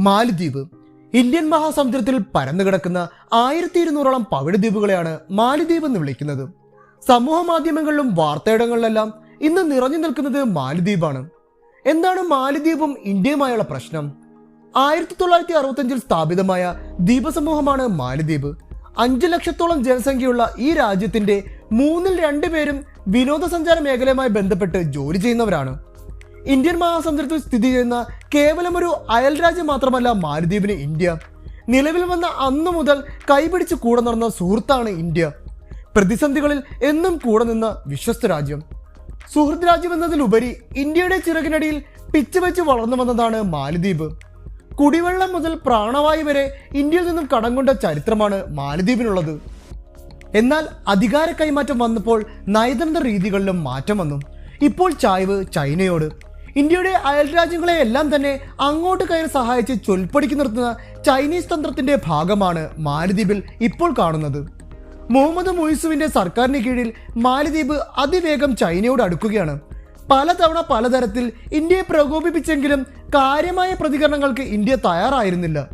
മാലിദ്വീപ്. ഇന്ത്യൻ മഹാസമുദ്രത്തിൽ പരന്നു കിടക്കുന്ന ആയിരത്തി ഇരുന്നൂറോളം പവിഴ ദ്വീപുകളെയാണ് മാലിദ്വീപ് എന്ന് വിളിക്കുന്നത്. സമൂഹ മാധ്യമങ്ങളിലും വാർത്തയിടങ്ങളിലെല്ലാം ഇന്ന് നിറഞ്ഞു നിൽക്കുന്നത് മാലിദ്വീപാണ്. എന്താണ് മാലിദ്വീപും ഇന്ത്യയുമായുള്ള പ്രശ്നം? ആയിരത്തി തൊള്ളായിരത്തി അറുപത്തഞ്ചിൽ സ്ഥാപിതമായ ദ്വീപസമൂഹമാണ് മാലിദ്വീപ്. അഞ്ച് ലക്ഷത്തോളം ജനസംഖ്യയുള്ള ഈ രാജ്യത്തിന്റെ മൂന്നിൽ രണ്ടു പേരും വിനോദസഞ്ചാര മേഖലയുമായി ബന്ധപ്പെട്ട് ജോലി ചെയ്യുന്നവരാണ്. ഇന്ത്യൻ മഹാസമുദ്രത്തിൽ സ്ഥിതി ചെയ്യുന്ന കേവലം ഒരു അയൽ രാജ്യം മാത്രമല്ല മാലദ്വീപിന് ഇന്ത്യ. നിലവിൽ വന്ന അന്നു മുതൽ കൈപിടിച്ച് കൂടെ നടന്ന സുഹൃത്താണ് ഇന്ത്യ. പ്രതിസന്ധികളിൽ എന്നും കൂടെ നിന്ന വിശ്വസ്ത രാജ്യം. സുഹൃത്ത് രാജ്യം എന്നതിലുപരി ഇന്ത്യയുടെ ചിറകിനടിയിൽ പിച്ച് വെച്ച് വളർന്നു വന്നതാണ് മാലദ്വീപ്. കുടിവെള്ളം മുതൽ പ്രാണവായു വരെ ഇന്ത്യയിൽ നിന്നും കടം കൊണ്ട ചരിത്രമാണ് മാലദ്വീപിനുള്ളത്. എന്നാൽ അധികാര കൈമാറ്റം വന്നപ്പോൾ നയതന്ത്ര രീതികളിലും മാറ്റം വന്നു. ഇപ്പോൾ ചായ്വ് ചൈനയോട്. ഇന്ത്യയുടെ അയൽ രാജ്യങ്ങളെ എല്ലാം തന്നെ അങ്ങോട്ട് കയറി സഹായിച്ച് ചൊൽപ്പടിക്ക് നിർത്തുന്ന ചൈനീസ് തന്ത്രത്തിന്റെ ഭാഗമാണ് മാലദ്വീപിൽ ഇപ്പോൾ കാണുന്നത്. മുഹമ്മദ് മുയിസുവിന്റെ സർക്കാരിന് കീഴിൽ മാലദ്വീപ് അതിവേഗം ചൈനയോട് അടുക്കുകയാണ്. പലതവണ പലതരത്തിൽ ഇന്ത്യയെ പ്രകോപിപ്പിച്ചെങ്കിലും കാര്യമായ പ്രതികരണങ്ങൾക്ക് ഇന്ത്യ തയ്യാറായിരുന്നില്ല.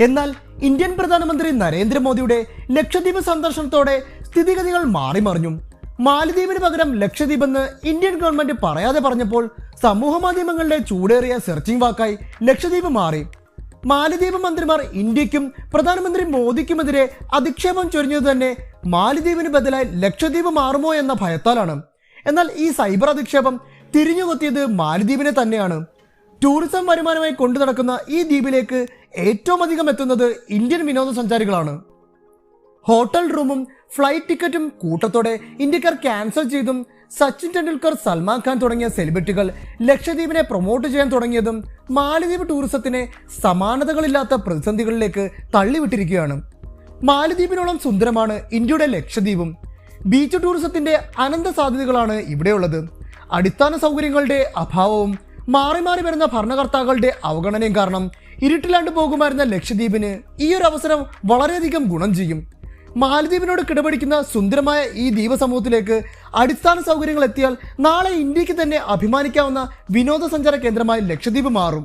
എന്നാൽ ഇന്ത്യൻ പ്രധാനമന്ത്രി നരേന്ദ്രമോദിയുടെ ലക്ഷദ്വീപ് സന്ദർശനത്തോടെ സ്ഥിതിഗതികൾ മാറിമറിഞ്ഞു. മാലദ്വീപിന് പകരം ലക്ഷദ്വീപ് എന്ന് ഇന്ത്യൻ ഗവൺമെന്റ് പറയാതെ പറഞ്ഞപ്പോൾ സമൂഹ മാധ്യമങ്ങളുടെ ചൂടേറിയ സെർച്ചിങ് വാക്കായി ലക്ഷദ്വീപ് മാറി. മാലിദ്വീപ് മന്ത്രിമാർ ഇന്ത്യക്കും പ്രധാനമന്ത്രി മോദിക്കുമെതിരെ അധിക്ഷേപം ചൊരിഞ്ഞത് തന്നെ മാലദ്വീപിന് ബദലായി ലക്ഷദ്വീപ് മാറുമോ എന്ന ഭയത്താലാണ്. എന്നാൽ ഈ സൈബർ അധിക്ഷേപം തിരിഞ്ഞുകൊത്തിയത് മാലിദ്വീപിനെ തന്നെയാണ്. ടൂറിസം വരുമാനമായി കൊണ്ടു നടക്കുന്ന ഈ ദ്വീപിലേക്ക് ഏറ്റവും അധികം എത്തുന്നത് ഇന്ത്യൻ വിനോദസഞ്ചാരികളാണ്. ഹോട്ടൽ റൂമും ഫ്ലൈറ്റ് ടിക്കറ്റും കൂട്ടത്തോടെ ഇന്ത്യക്കാർ ക്യാൻസൽ ചെയ്തും സച്ചിൻ ടെണ്ടുൽക്കർ സൽമാൻ ഖാൻ തുടങ്ങിയ സെലിബ്രിറ്റികൾ ലക്ഷദ്വീപിനെ പ്രൊമോട്ട് ചെയ്യാൻ തുടങ്ങിയതും മാലദ്വീപ് ടൂറിസത്തിനെ സമാനതകളില്ലാത്ത പ്രതിസന്ധികളിലേക്ക് തള്ളിവിട്ടിരിക്കുകയാണ്. മാലദ്വീപിനോളം സുന്ദരമാണ് ഇന്ത്യയുടെ ലക്ഷദ്വീപും. ബീച്ച് ടൂറിസത്തിന്റെ അനന്ത സാധ്യതകളാണ് ഇവിടെയുള്ളത്. അടിസ്ഥാന സൗകര്യങ്ങളുടെ അഭാവവും മാറി മാറി വരുന്ന ഭരണകർത്താക്കളുടെ അവഗണനയും കാരണം ഇരുട്ടിലാണ്ട് പോകുമായിരുന്ന ലക്ഷദ്വീപിന് ഈ ഒരു അവസരം വളരെയധികം ഗുണം ചെയ്യും. മാലദ്വീപിനോട് കിടപിടിക്കുന്ന സുന്ദരമായ ഈ ദ്വീപ സമൂഹത്തിലേക്ക് അടിസ്ഥാന സൗകര്യങ്ങൾ എത്തിയാൽ നാളെ ഇന്ത്യയ്ക്ക് തന്നെ അഭിമാനിക്കാവുന്ന വിനോദസഞ്ചാര കേന്ദ്രമായി ലക്ഷദ്വീപ് മാറും.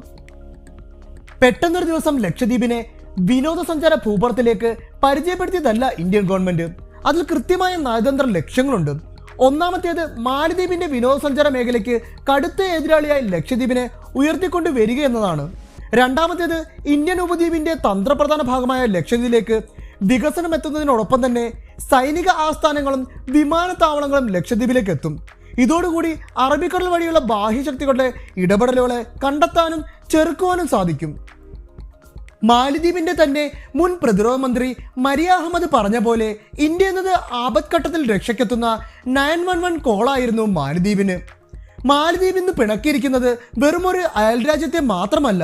പെട്ടെന്നൊരു ദിവസം ലക്ഷദ്വീപിനെ വിനോദസഞ്ചാര ഭൂപടത്തിലേക്ക് പരിചയപ്പെടുത്തിയതല്ല ഇന്ത്യൻ ഗവൺമെന്റ്. അതിൽ കൃത്യമായ നയതന്ത്ര ലക്ഷ്യങ്ങളുണ്ട്. ഒന്നാമത്തേത് മാലദ്വീപിന്റെ വിനോദസഞ്ചാര മേഖലയ്ക്ക് കടുത്ത എതിരാളിയായി ലക്ഷദ്വീപിനെ ഉയർത്തിക്കൊണ്ട് വരിക എന്നതാണ്. രണ്ടാമത്തേത് ഇന്ത്യൻ ഉപദ്വീപിന്റെ തന്ത്രപ്രധാന ഭാഗമായ ലക്ഷദ്വീപിലേക്ക് വികസനം എത്തുന്നതിനോടൊപ്പം തന്നെ സൈനിക ആസ്ഥാനങ്ങളും വിമാനത്താവളങ്ങളും ലക്ഷദ്വീപിലേക്ക് എത്തും ഇതോടുകൂടി അറബിക്കടൽ വഴിയുള്ള ബാഹ്യശക്തികളുടെ ഇടപെടലുകളെ കണ്ടെത്താനും ചെറുക്കുവാനും സാധിക്കും. മാലിദ്വീപിന്റെ തന്നെ മുൻ പ്രതിരോധ മന്ത്രി മരിയ അഹമ്മദ് പറഞ്ഞ പോലെ ഇന്ത്യ എന്നത് ആപത്ഘട്ടത്തിൽ രക്ഷയ്ക്കെത്തുന്ന നയൻ വൺ വൺ കോളായിരുന്നു മാലിദ്വീപിന്. മാലിദ്വീപ് ഇന്ന് പിണക്കിയിരിക്കുന്നത് വെറുമൊരു അയൽരാജ്യത്തെ മാത്രമല്ല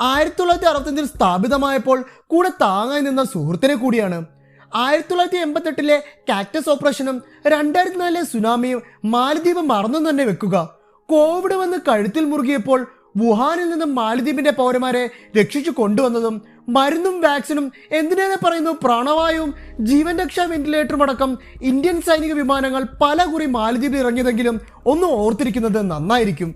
ആയിരത്തി തൊള്ളായിരത്തി അറുപത്തഞ്ചിൽ സ്ഥാപിതമായപ്പോൾ കൂടെ താങ്ങായി നിന്ന സുഹൃത്തിനെ കൂടിയാണ്. ആയിരത്തി തൊള്ളായിരത്തി എൺപത്തെട്ടിലെ കാക്ടസ് ഓപ്പറേഷനും രണ്ടായിരത്തി നാലിലെ സുനാമിയും മാലദ്വീപ് മറന്നു തന്നെ വെക്കുക. കോവിഡ് വന്ന് കഴുത്തിൽ മുറുകിയപ്പോൾ വുഹാനിൽ നിന്നും മാലദ്വീപിന്റെ പൗരന്മാരെ രക്ഷിച്ചു കൊണ്ടുവന്നതും മരുന്നും വാക്സിനും എന്തിനേറെ പറയുന്നു പ്രാണവായും ജീവൻ രക്ഷാ വെന്റിലേറ്ററും അടക്കം ഇന്ത്യൻ സൈനിക വിമാനങ്ങൾ പല കുറി മാലദ്വീപിൽ ഇറങ്ങിയതെങ്കിലും ഒന്ന് ഓർത്തിരിക്കുന്നത് നന്നായിരിക്കും.